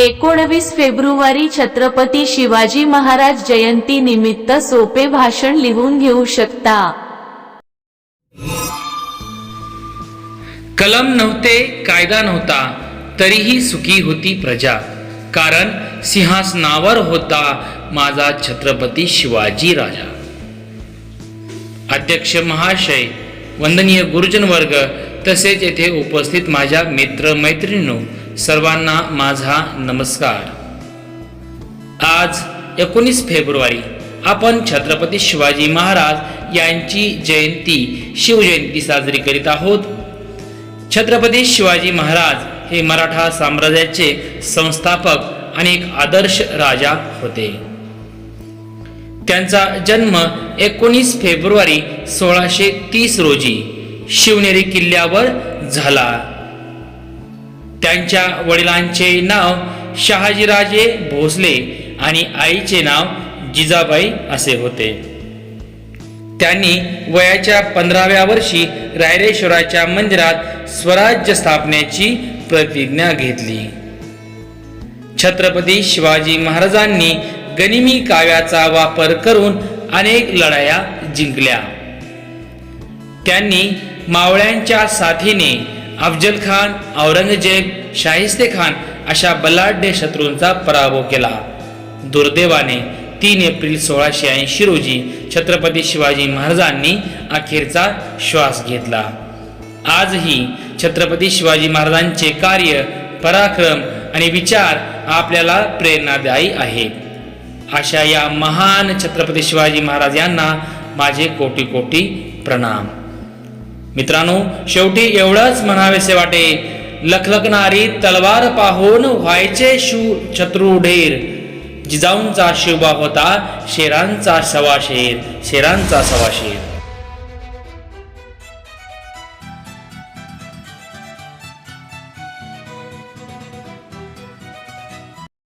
एकोणवीस फेब्रुवारी छत्रपती शिवाजी महाराज जयंती निमित्त सोपे भाषण लिहून घेऊ शकता. कलम नव्हते कायदा नव्हता तरीही सुखी होती प्रजा. कारण सिंहासनावर होता माझा छत्रपती शिवाजी राजा. अध्यक्ष महाशय वंदनीय गुरुजन वर्ग तसेच येथे उपस्थित माझ्या मित्र मैत्रिणींनो सर्वांना माझा नमस्कार. आज एकोणीस फेब्रुवारी आपण छत्रपती शिवाजी महाराज यांची जयंती शिवजयंती साजरी करीत आहोत. छत्रपती शिवाजी महाराज हे मराठा साम्राज्याचे संस्थापक आणि एक आदर्श राजा होते. त्यांचा जन्म एकोणीस फेब्रुवारी सोळाशे तीस रोजी शिवनेरी किल्ल्यावर झाला. त्यांच्या वडिलांचे नाव शहाजीराजे भोसले आणि आईचे नाव जिजाबाई असे होते. त्यांनी वयाच्या पंधराव्या वर्षी रायरेश्वराच्या मंदिरात स्वराज्य स्थापनेची प्रतिज्ञा घेतली. छत्रपती शिवाजी महाराजांनी गनिमी काव्याचा वापर करून अनेक लढाया जिंकल्या. त्यांनी मावळ्यांच्या साथीने अफजल खान औरंगजेब शाहिस्ते खान अशा बलाढ्य शत्रूंचा पराभव केला. दुर्दैवाने तीन एप्रिल सोळाशे ऐंशी रोजी छत्रपती शिवाजी महाराजांनी अखेरचा श्वास घेतला. आजही छत्रपती शिवाजी महाराजांचे कार्य पराक्रम आणि विचार आपल्याला प्रेरणादायी आहेत अशा या महान छत्रपती शिवाजी महाराज यांना माझे कोटी कोटी प्रणाम. मित्रांनो शेवटी एवढंच म्हणावेसे वाटे. लखलखणारी तलवार पाहून व्हायचे शू शत्रू ढेर. जिजाऊंचा शिवबा होता शेरांचा सवाशेर शेरांचा सवाशेर.